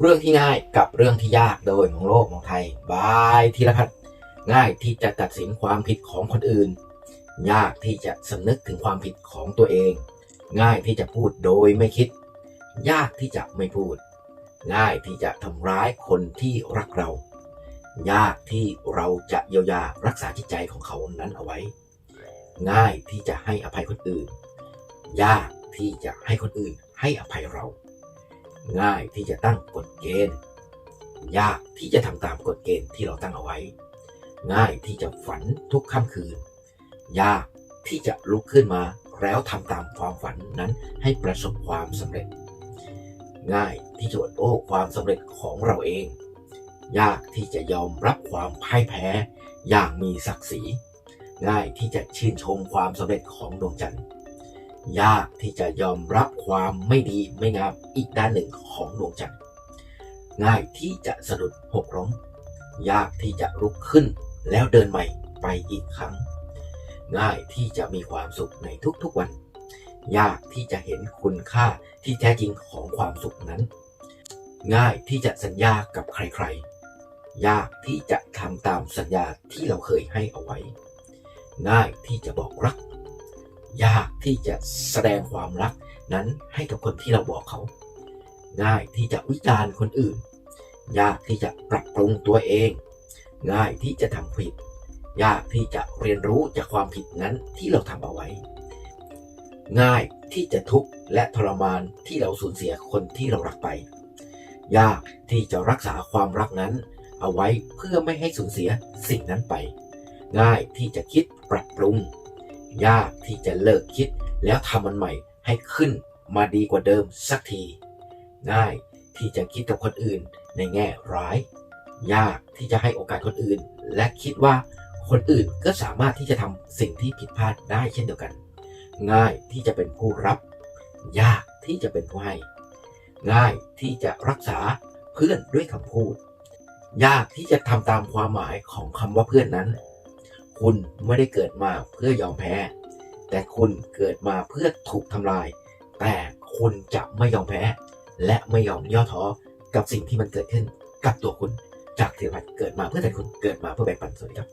เรื่องที่ง่ายกับเรื่องที่ยากโดยมองโลกมองไทย บายธีรพัฒน์ง่ายที่จะตัดสินความผิดของคนอื่น ยากที่จะสำนึกถึงความผิดของตัวเอง ง่ายที่จะพูดโดยไม่คิด ยากที่จะไม่พูด ง่ายที่จะทำร้ายคนที่รักเรา ยากที่เราจะเยียวยารักษาจิตใจของเขานั้นเอาไว้ ง่ายที่จะให้อภัยคนอื่น ยากที่จะให้คนอื่นให้อภัยเรา ง่ายที่จะตั้งกฎเกณฑ์ ยากที่จะทำตามกฎเกณฑ์ที่เราตั้งเอาไว้ ง่ายที่จะฝันทุกค่ำคืน ยากที่จะลุกขึ้นมาแล้วทำตามความฝันนั้นให้ประสบความสำเร็จ ง่ายที่จะอดโอ้ความสำเร็จของเราเอง ยากที่จะยอมรับความพ่ายแพ้อย่างมีศักดิ์ศรี ง่ายที่จะชื่นชมความสำเร็จของดวงจันทร์ ยากที่จะยอมรับความไม่ดีไม่งามอีกด้านหนึ่งของดวงจันทร์ง่ายที่จะสะดุดหกล้ม ยากที่จะลุกขึ้นแล้วเดินใหม่ไปอีกครั้ง ง่ายที่จะมีความสุขในทุกๆวัน ยากที่จะเห็นคุณค่าที่แท้จริงของความสุขนั้น ง่ายที่จะสัญญากับใครๆ ยากที่จะทำตามสัญญาที่เราเคยให้เอาไว้ ง่ายที่จะบอกรัก ยากที่จะแสดงความรักนั้นให้กับคนที่เราบอกเขา ง่ายที่จะวิจารณ์คนอื่น ยากที่จะปรับปรุงตัวเอง ง่ายที่จะทำผิด ยากที่จะเรียนรู้จากความผิดนั้นที่เราทำเอาไว้ ง่ายที่จะทุกข์และทรมานที่เราสูญเสียคนที่เรารักไป ยากที่จะรักษาความรักนั้น เอาไว้เพื่อไม่ให้สูญเสียสิ่งนั้นไป ง่ายที่จะคิดปรับปรุง ยากที่จะเลิกคิดแล้วทำมันใหม่ให้ขึ้นมาดีกว่าเดิมสักที ง่ายที่จะคิดกับคนอื่นในแง่ร้าย ยากที่จะให้โอกาสคนอื่น และคิดว่าคนอื่นก็สามารถที่จะทำสิ่งที่ผิดพลาดได้เช่นเดียวกัน ง่ายที่จะเป็นผู้รับ ยากที่จะเป็นผู้ให้ ง่ายที่จะรักษาเพื่อนด้วยคำพูด ยากที่จะทำตามความหมายของคำว่าเพื่อนนั้น คุณไม่ได้เกิดมาเพื่อยอมแพ้ แต่คุณเกิดมาเพื่อถูกทำลาย แต่คุณจะไม่ยอมแพ้ และไม่ยอมย่อท้อกับสิ่งที่มันเกิดขึ้นกับตัวคุณ จากเทวพัฒน์เกิดมาเพื่อแต่คุณเกิดมาเพื่อแบ่งปันสวัสดีครับ